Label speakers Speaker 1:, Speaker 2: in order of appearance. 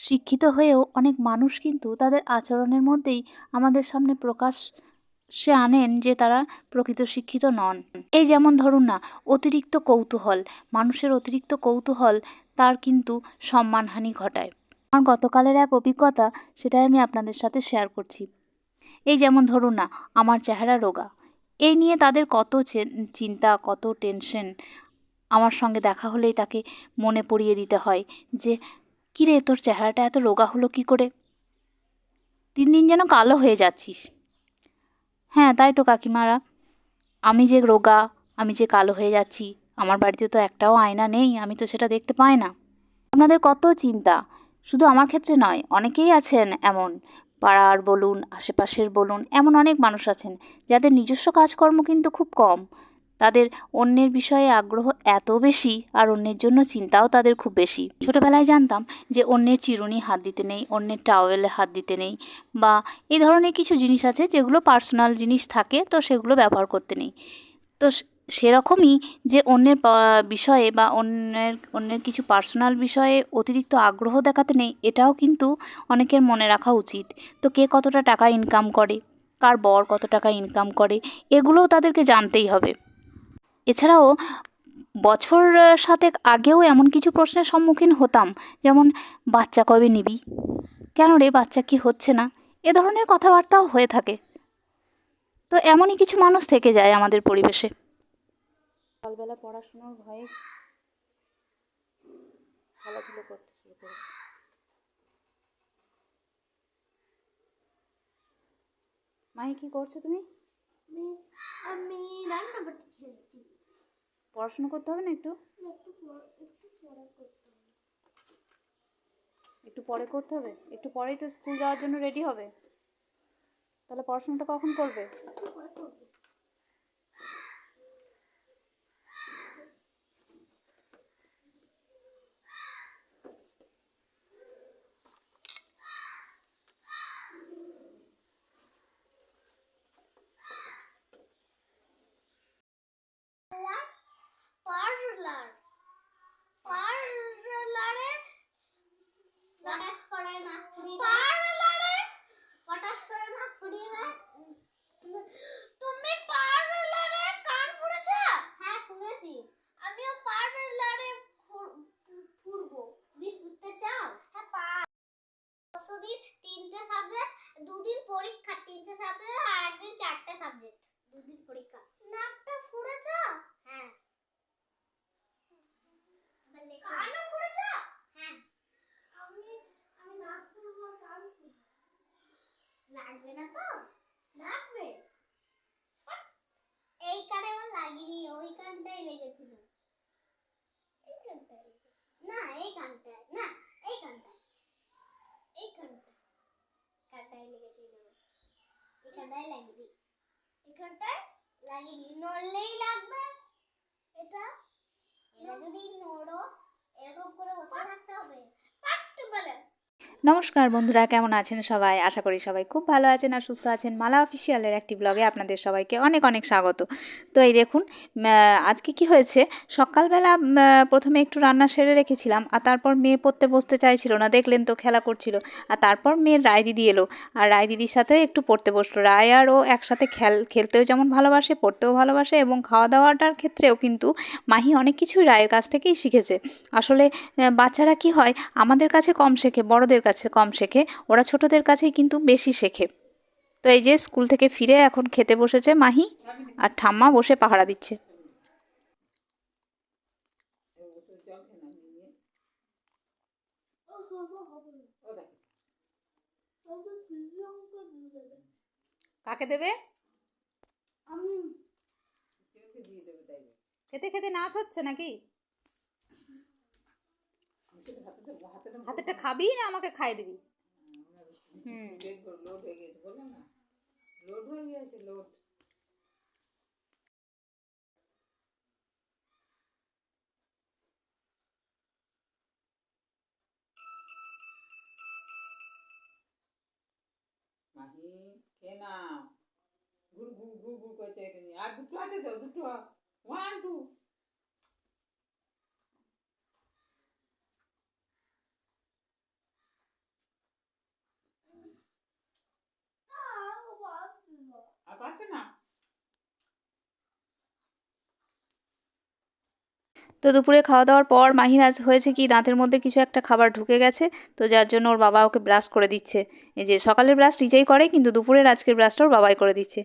Speaker 1: শিক্ষিত হয়েও অনেক মানুষ কিন্তু তাদের আচরণের মধ্যেই আমাদের সামনে প্রকাশ সে আনেন যে তারা প্রকৃত শিক্ষিত নন। এই যেমন ধরুন না, অতিরিক্ত কৌতূহল, মানুষের অতিরিক্ত কৌতূহল তার কিন্তু সম্মানহানি ঘটায়। আমার গতকালের এক অভিজ্ঞতা সেটাই আমি আপনাদের সাথে শেয়ার করছি। এই যেমন ধরুন না, আমার চেহারা রোগা। এই নিয়ে তাদের কত চিন্তা, কত টেনশন আমার সঙ্গে দেখা হলেই তাকে মনে পড়িয়ে দিতে হয় যে কিরে, তোর চেহারাটা এত রোগা হলো কি করে? দিন দিন যেন কালো হয়ে যাচ্ছিস। হ্যাঁ তাই তো কাকিমারা। আমি যে রোগা, আমি যে কালো হয়ে যাচ্ছি, আমার বাড়িতে তো একটাও আয়না নেই, আমি তো সেটা দেখতে পাই না। আপনাদের কত চিন্তা? শুধু আমার ক্ষেত্রে নয়, অনেকেই আছেন এমন। পাড়ার বলুন, আশেপাশের বলুন, এমন অনেক মানুষ আছেন, যাদের নিজস্ব কাজকর্ম কিন্তু খুব কম। তাদের অন্যের বিষয়ে আগ্রহ এত বেশি আর অন্যের জন্য চিন্তাও তাদের খুব বেশি। ছোটোবেলায় জানতাম যে অন্যের চিরুনি হাত দিতে নেই, অন্যের টাওয়েলে হাত দিতে নেই বা এই ধরনের কিছু জিনিস আছে যেগুলো পার্সোনাল জিনিস থাকে তো সেগুলো ব্যবহার করতে নেই। তো সেরকমই যে অন্যের বিষয়ে বা অন্যের অন্যের কিছু পার্সোনাল বিষয়ে অতিরিক্ত আগ্রহ দেখাতে নেই, এটাও কিন্তু অনেকের মনে রাখা উচিত। তো কে কতটা টাকা ইনকাম করে, কার বর কত টাকা ইনকাম করে, এগুলোও তাদেরকে জানতেই হবে। এছাড়াও বছর সাতেক আগেও এমন কিছু প্রশ্নের সম্মুখীন হতাম, যেমন, বাচ্চা কবে নিবি? কেন রে, বাচ্চা কি হচ্ছে না? এ ধরনের কথাবার্তাও হয়ে থাকে। তো এমনই কিছু মানুষ থেকে যায় আমাদের পরিবেশে। সকালবেলা পড়াশুনোর ভয়ে খেলাধুলো করতে শুরু করেছে। কি করছ তুমি?
Speaker 2: আমি রান্নাবাটি খেলছি
Speaker 1: পড়াশোনা করতে হবে না একটু?
Speaker 2: একটু একটু পরে করতে হবে।
Speaker 1: একটু পরে করতে হবে? একটু পরেই তো স্কুল যাওয়ার জন্য রেডি হবে? তাহলে পড়াশোনাটা কখন করবে
Speaker 2: একটু পরে করব। পার্লার পার্লারে পটাশ করে না পার্লারে পটাশ করে না ফুরিয়ে তুমি পার্লারে কান ফুড়েছ হ্যাঁ ফুড়েছি আমিও পার্লারে ফুরবো তুমি ফুটতে চাও হ্যাঁ পা দিন তিনটে সাবজেক্ট দুদিন পরীক্ষা সাবজেক্ট আর একদিন চারটে সাবজেক্ট দুদিন পরীক্ষা। নাকটা ফুড়েছ? হ্যাঁ। কানও ফুড়েছ? হ্যাঁ। আমি আমি নাক ফুড়বো কান লাগবে না তো লাগবে এই কানে আমার লাগেনি ওই কানটাই লেগেছিল এই কানটায় না এই কানটায় না এই কানটায় এই কানটায় কানটায় লেগেছিল এখানটায় লাগবে। এখানটায় লাগেনি নড়লেই লাগবে। এটা এটা যদি নড়ো এরকম করে বসে থাকতে হবে। পাট্টু বলে।
Speaker 1: নমস্কার বন্ধুরা, কেমন আছেন সবাই? আশা করি সবাই খুব ভালো আছেন আর সুস্থ আছেন। মালা অফিসিয়ালের একটি ব্লগে আপনাদের সবাইকে অনেক অনেক স্বাগত। তো এই দেখুন আজকে কি হয়েছে? সকালবেলা প্রথমে একটু রান্না সেরে রেখেছিলাম, আর তারপর মেয়ে পড়তে বসতে চাইছিল না, দেখলেন তো খেলা করছিল। আর তারপর মেয়ের রায় দিদি এলো, আর রায় দিদির সাথেও একটু পড়তে বসল। রায় আর ও একসাথে খেল, খেলতেও যেমন ভালোবাসে, পড়তেও ভালোবাসে, এবং খাওয়া দাওয়াটার ক্ষেত্রেও কিন্তু মাহি অনেক কিছুই রায়ের কাছ থেকেই শিখেছে। আসলে বাচ্চারা কি হয়, আমাদের কাছে কম শেখে, বড়দের কাছে কম শেখে ওরা ছোটদের কাছেই কিন্তু বেশি শেখে। তো এই যে স্কুল থেকে ফিরে এখন খেতে বসেছে মাহি আর ঠাম্মা বসে পাহারা দিচ্ছে। কাকে দেবে? খেতে খেতে নাচ হচ্ছে নাকি? হাতেরটা খাবি না আমাকে খাই দিবি? হুম।
Speaker 3: মাহি ঘুর ঘুর ঘুর ঘুর করছে আর দুটো আছে তো, দুটো। ওয়ান টু
Speaker 1: তো দুপুরে খাওয়া দাওয়ার পর মাহির আজ হয়েছে কি, দাঁতের মধ্যে কিছু একটা খাবার ঢুকে গেছে, তো যার জন্য ওর বাবা ওকে ব্রাশ করে দিচ্ছে। এই যে সকালের ব্রাশ নিজেই করে, কিন্তু দুপুরের আজকের ব্রাশটা ওর বাবাই করে দিচ্ছে।